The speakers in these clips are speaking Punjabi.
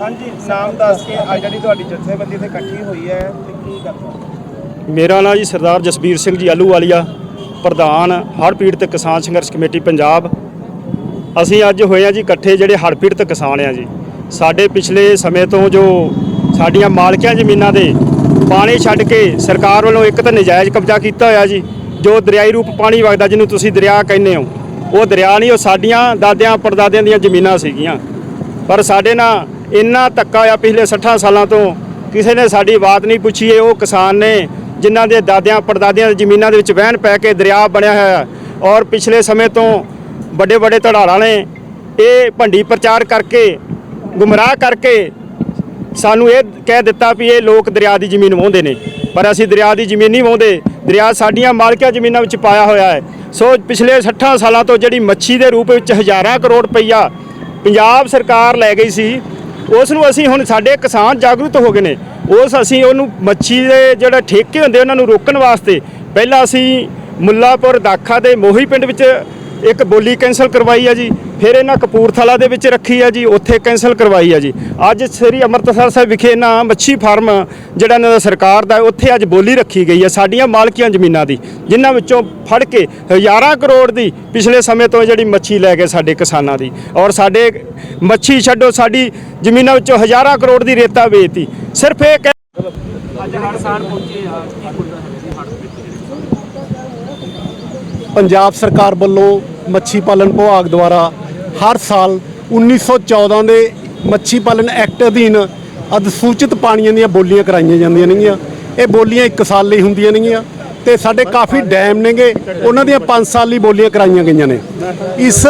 ਹਾਂਜੀ, ਨਾਮ ਦੱਸ ਕੇ ਅੱਜ ਜਿਹੜੀ ਤੁਹਾਡੀ ਜਥੇਬੰਦੀ ਤੇ ਇਕੱਠੀ ਹੋਈ ਹੈ, ਤੇ ਕੀ ਗੱਲ ਮੇਰਾ ਨਾਮ ਜੀ ਸਰਦਾਰ ਜਸਬੀਰ ਸਿੰਘ ਜੀ ਆਲੂਵਾਲੀਆ ਪ੍ਰਧਾਨ ਹੜ੍ਹ ਪੀੜਤ ਕਿਸਾਨ ਸੰਘਰਸ਼ ਕਮੇਟੀ ਪੰਜਾਬ। ਅਸੀਂ ਅੱਜ ਹੋਏ ਆ ਜੀ ਇਕੱਠੇ ਜਿਹੜੇ ਹੜ੍ਹ ਪੀੜਤ ਕਿਸਾਨ ਆ ਜੀ। ਸਾਡੇ ਪਿਛਲੇ ਸਮੇਂ ਤੋਂ ਜੋ ਸਾਡੀਆਂ ਮਾਲਕੀਆਂ ਜ਼ਮੀਨਾਂ ਦੇ ਪਾਣੀ ਛੱਡ ਕੇ ਸਰਕਾਰ ਵੱਲੋਂ ਇੱਕ ਤਾਂ ਨਜਾਇਜ਼ ਕਬਜ਼ਾ ਕੀਤਾ ਹੋਇਆ ਜੀ, ਜੋ ਦਰਿਆਈ ਰੂਪ ਪਾਣੀ ਵਗਦਾ ਜਿਹਨੂੰ ਤੁਸੀਂ ਦਰਿਆ ਕਹਿੰਦੇ ਹੋ। ਉਹ ਦਰਿਆ ਨਹੀਂ, ਉਹ ਸਾਡੀਆਂ ਦਾਦਿਆਂ ਪੜਦਾਦਿਆਂ ਦੀਆਂ ਜ਼ਮੀਨਾਂ ਸੀਗੀਆਂ। ਪਰ ਸਾਡੇ ਨਾਲ ਇੰਨਾ ਧੱਕਾ ਹੋਇਆ ਪਿਛਲੇ 60 ਸਾਲਾਂ ਤੋਂ। ਕਿਸੇ ਨੇ ਸਾਡੀ ਬਾਤ ਨਹੀਂ ਪੁੱਛੀ, ਇਹ ਉਹ ਕਿਸਾਨ ਨੇ ਜਿਨ੍ਹਾਂ ਦੇ ਦਾਦਿਆਂ, ਪੜਦਾਦਿਆਂ ਦੀ ਜ਼ਮੀਨਾਂ ਦੇ ਵਿੱਚ ਵਹਿਣ ਪੈ ਕੇ ਦਰਿਆ ਬਣਿਆ ਹੋਇਆ ਔਰ ਪਿਛਲੇ ਸਮੇਂ ਤੋਂ ਵੱਡੇ ਵੱਡੇ ਧੜਾਲਾਂ ਨੇ ਇਹ ਭੰਡੀ ਪ੍ਰਚਾਰ ਕਰਕੇ, ਗੁੰਮਰਾਹ ਕਰਕੇ ਸਾਨੂੰ ਇਹ ਕਹਿ ਦਿੱਤਾ ਵੀ ਇਹ ਲੋਕ ਦਰਿਆ ਦੀ ਜ਼ਮੀਨ ਵਾਹੁੰਦੇ ਨੇ। ਪਰ ਅਸੀਂ ਦਰਿਆ ਦੀ ਜ਼ਮੀਨ ਨਹੀਂ ਵਾਹੁੰਦੇ, ਦਰਿਆ ਸਾਡੀਆਂ ਮਾਲਕੀਆਂ ਜ਼ਮੀਨਾਂ ਵਿੱਚ ਪਾਇਆ ਹੋਇਆ ਹੈ। ਸੋ ਪਿਛਲੇ 60 ਸਾਲਾਂ ਤੋਂ ਜਿਹੜੀ ਮੱਛੀ ਦੇ ਰੂਪ ਵਿੱਚ ਹਜ਼ਾਰਾਂ ਕਰੋੜ ਰੁਪਈਆ ਪੰਜਾਬ ਸਰਕਾਰ ਲੈ ਗਈ ਸੀ ਉਸ ਨੂੰ ਅਸੀਂ ਹੁਣ ਸਾਡੇ ਕਿਸਾਨ ਜਾਗਰੂਕ ਹੋ ਗਏ ਨੇ। ਉਸ ਅਸੀਂ ਉਹਨੂੰ ਮੱਛੀ ਦੇ ਜਿਹੜੇ ਠੇਕੇ ਹੁੰਦੇ ਉਹਨਾਂ ਨੂੰ ਰੋਕਣ ਵਾਸਤੇ ਪਹਿਲਾਂ ਅਸੀਂ ਮੁੱਲਾਪੁਰ ਦਾਖਾ ਦੇ ਮੋਹੀ ਪਿੰਡ ਵਿੱਚ ਇੱਕ ਬੋਲੀ ਕੈਂਸਲ ਕਰਵਾਈ ਆ ਜੀ, ਫਿਰ ਇਹਨਾਂ ਕਪੂਰਥਲਾ ਦੇ ਵਿੱਚ ਰੱਖੀ ਆ ਜੀ, ਉੱਥੇ ਕੈਂਸਲ ਕਰਵਾਈ ਆ ਜੀ। ਅੱਜ ਸ੍ਰੀ ਅੰਮ੍ਰਿਤਸਰ ਸਾਹਿਬ ਵਿਖੇ ਇਹਨਾਂ ਮੱਛੀ ਫਾਰਮ ਜਿਹੜਾ ਇਹਨਾਂ ਦਾ ਸਰਕਾਰ ਦਾ, ਉੱਥੇ ਅੱਜ ਬੋਲੀ ਰੱਖੀ ਗਈ ਆ ਸਾਡੀਆਂ ਮਾਲਕੀਆਂ ਜ਼ਮੀਨਾਂ ਦੀ, ਜਿਨ੍ਹਾਂ ਵਿੱਚੋਂ ਫੜ ਕੇ ਹਜ਼ਾਰਾਂ ਕਰੋੜ ਦੀ ਪਿਛਲੇ ਸਮੇਂ ਤੋਂ ਜਿਹੜੀ ਮੱਛੀ ਲੈ ਗਏ ਸਾਡੇ ਕਿਸਾਨਾਂ ਦੀ। ਔਰ ਸਾਡੇ ਮੱਛੀ ਛੱਡੋ, ਸਾਡੀ ਜ਼ਮੀਨਾਂ ਵਿੱਚੋਂ ਹਜ਼ਾਰਾਂ ਕਰੋੜ ਦੀ ਰੇਤਾ ਵੇਚਤੀ। ਸਿਰਫ ਇਹ ਕਹਿ- ਪੰਜਾਬ ਸਰਕਾਰ ਵੱਲੋਂ ਮੱਛੀ ਪਾਲਣ ਵਿਭਾਗ ਦੁਆਰਾ ਹਰ ਸਾਲ 1914 ਦੇ ਮੱਛੀ ਪਾਲਣ ਐਕਟ ਅਧੀਨ ਅਧਿਸੂਚਿਤ ਪਾਣੀਆਂ ਦੀਆਂ ਬੋਲੀਆਂ ਕਰਾਈਆਂ ਜਾਂਦੀਆਂ ਨੇਗੀਆਂ। ਇਹ ਬੋਲੀਆਂ 1 ਸਾਲ ਲਈ ਹੁੰਦੀਆਂ ਨੇਗੀਆਂ ਤੇ ਸਾਡੇ ਕਾਫੀ ਡੈਮ ਨੇਗੇ। ਉਹਨਾਂ ਦੀਆਂ 5 ਸਾਲ ਲਈ ਬੋਲੀਆਂ ਕਰਾਈਆਂ ਗਈਆਂ ਨੇ। ਇਸ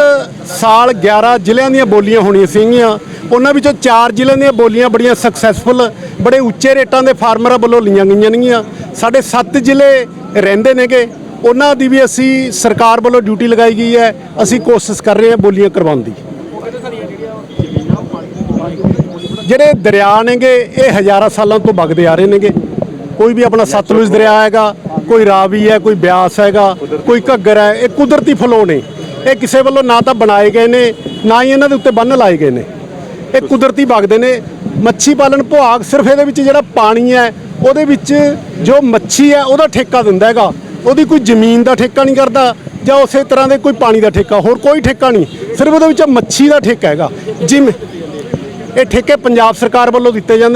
ਸਾਲ 11 ਜ਼ਿਲ੍ਹਿਆਂ ਦੀਆਂ ਬੋਲੀਆਂ ਹੋਣੀਆਂ ਸੀਗੀਆਂ। ਉਹਨਾਂ ਵਿੱਚੋਂ 4 ਜ਼ਿਲ੍ਹਿਆਂ ਦੀਆਂ ਬੋਲੀਆਂ ਬੜੀਆਂ ਸਕਸੈਸਫੁਲ ਬੜੇ ਉੱਚੇ ਰੇਟਾਂ ਦੇ ਫਾਰਮਰਾਂ ਵੱਲੋਂ ਲਈਆਂ ਗਈਆਂ ਨੇਗੀਆਂ। ਸਾਡੇ 7 ਜ਼ਿਲ੍ਹੇ ਰਹਿੰਦੇ ਨੇਗੇ। ਉਹਨਾਂ ਦੀ ਵੀ ਅਸੀਂ ਸਰਕਾਰ ਵੱਲੋਂ ਡਿਊਟੀ ਲਗਾਈ ਗਈ ਹੈ। ਅਸੀਂ ਕੋਸ਼ਿਸ਼ ਕਰ ਰਹੇ ਹਾਂ ਬੋਲੀਆਂ ਕਰਵਾਉਣ ਦੀ। ਜਿਹੜੇ ਦਰਿਆ ਨੇਗੇ, ਇਹ ਹਜ਼ਾਰਾਂ ਸਾਲਾਂ ਤੋਂ ਵਗਦੇ ਆ ਰਹੇ ਨੇਗੇ। ਕੋਈ ਵੀ ਆਪਣਾ ਸਤਲੁਜ ਦਰਿਆ ਹੈਗਾ, ਕੋਈ ਰਾਵੀ ਹੈ, ਕੋਈ ਬਿਆਸ ਹੈਗਾ, ਕੋਈ ਘੱਗਰ ਹੈ, ਇਹ ਕੁਦਰਤੀ ਫਲੋ ਨੇ। ਇਹ ਕਿਸੇ ਵੱਲੋਂ ਨਾ ਤਾਂ ਬਣਾਏ ਗਏ ਨੇ, ਨਾ ਹੀ ਇਹਨਾਂ ਦੇ ਉੱਤੇ ਬੰਨ ਲਾਏ ਗਏ ਨੇ। ਇਹ ਕੁਦਰਤੀ ਵਗਦੇ ਨੇ। ਮੱਛੀ ਪਾਲਣ ਵਿਭਾਗ ਸਿਰਫ ਇਹਦੇ ਵਿੱਚ ਜਿਹੜਾ ਪਾਣੀ ਹੈ, ਉਹਦੇ ਵਿੱਚ ਜੋ ਮੱਛੀ ਹੈ, ਉਹਦਾ ਠੇਕਾ ਦਿੰਦਾ ਹੈਗਾ। ਉਹਦੀ ਕੋਈ ਜ਼ਮੀਨ ਦਾ ਠੇਕਾ ਨਹੀਂ ਕਰਦਾ ਜਾਂ ਉਸੇ ਤਰ੍ਹਾਂ ਦੇ ਕੋਈ ਪਾਣੀ ਦਾ ਠੇਕਾ, ਹੋਰ ਕੋਈ ਠੇਕਾ ਨਹੀਂ। ਸਿਰਫ ਉਹਦੇ ਵਿੱਚ ਮੱਛੀ ਦਾ ਠੇਕਾ ਹੈਗਾ। ਜਿਵੇਂ ਇਹ ਠੇਕੇ ਪੰਜਾਬ ਸਰਕਾਰ ਵੱਲੋਂ ਦਿੱਤੇ ਜਾਂਦੇ ਨੇ।